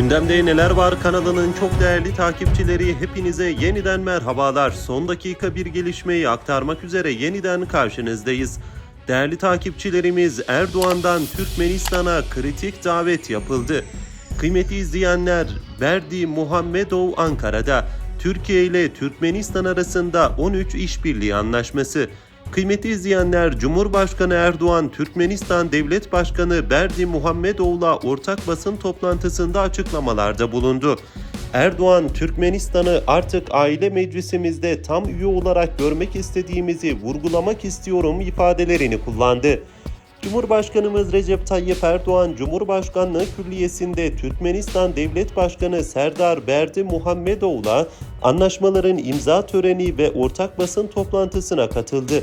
Gündemde Neler Var kanalının çok değerli takipçileri hepinize yeniden merhabalar. Son dakika bir gelişmeyi aktarmak üzere yeniden karşınızdayız. Değerli takipçilerimiz Erdoğan'dan Türkmenistan'a kritik davet yapıldı. Kıymetli izleyenler, Berdi Muhammedov Ankara'da Türkiye ile Türkmenistan arasında 13 işbirliği anlaşması. Kıymetli izleyenler, Cumhurbaşkanı Erdoğan, Türkmenistan Devlet Başkanı Berdi Muhammedov'la ortak basın toplantısında açıklamalarda bulundu. Erdoğan, Türkmenistan'ı artık aile meclisimizde tam üye olarak görmek istediğimizi vurgulamak istiyorum ifadelerini kullandı. Cumhurbaşkanımız Recep Tayyip Erdoğan, Cumhurbaşkanlığı Külliyesi'nde Türkmenistan Devlet Başkanı Serdar Berdi Muhammedov'la anlaşmaların imza töreni ve ortak basın toplantısına katıldı.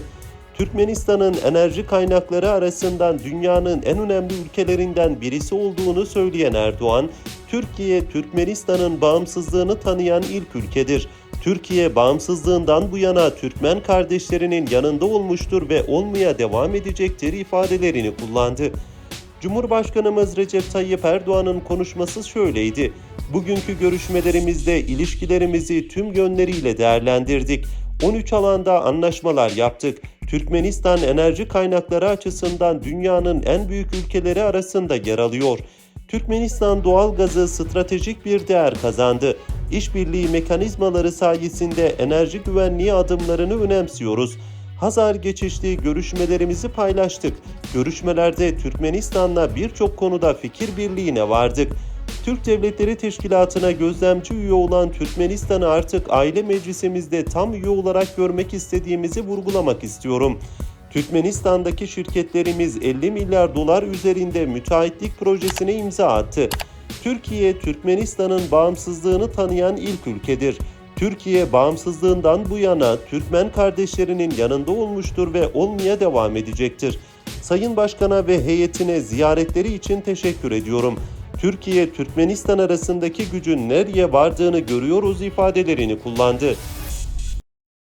Türkmenistan'ın enerji kaynakları arasından dünyanın en önemli ülkelerinden birisi olduğunu söyleyen Erdoğan, Türkiye, Türkmenistan'ın bağımsızlığını tanıyan ilk ülkedir. Türkiye bağımsızlığından bu yana Türkmen kardeşlerinin yanında olmuştur ve olmaya devam edecektir ifadelerini kullandı. Cumhurbaşkanımız Recep Tayyip Erdoğan'ın konuşması şöyleydi. Bugünkü görüşmelerimizde ilişkilerimizi tüm yönleriyle değerlendirdik. 13 alanda anlaşmalar yaptık. Türkmenistan enerji kaynakları açısından dünyanın en büyük ülkeleri arasında yer alıyor. Türkmenistan doğal gazı stratejik bir değer kazandı. İşbirliği mekanizmaları sayesinde enerji güvenliği adımlarını önemsiyoruz. Hazar geçişli görüşmelerimizi paylaştık. Görüşmelerde Türkmenistan'la birçok konuda fikir birliğine vardık. Türk Devletleri Teşkilatı'na gözlemci üye olan Türkmenistan'ı artık aile meclisimizde tam üye olarak görmek istediğimizi vurgulamak istiyorum. Türkmenistan'daki şirketlerimiz 50 milyar dolar üzerinde müteahhitlik projesine imza attı. Türkiye, Türkmenistan'ın bağımsızlığını tanıyan ilk ülkedir. Türkiye bağımsızlığından bu yana Türkmen kardeşlerinin yanında olmuştur ve olmaya devam edecektir. Sayın Başkan'a ve heyetine ziyaretleri için teşekkür ediyorum. Türkiye, Türkmenistan arasındaki gücün nereye vardığını görüyoruz ifadelerini kullandı.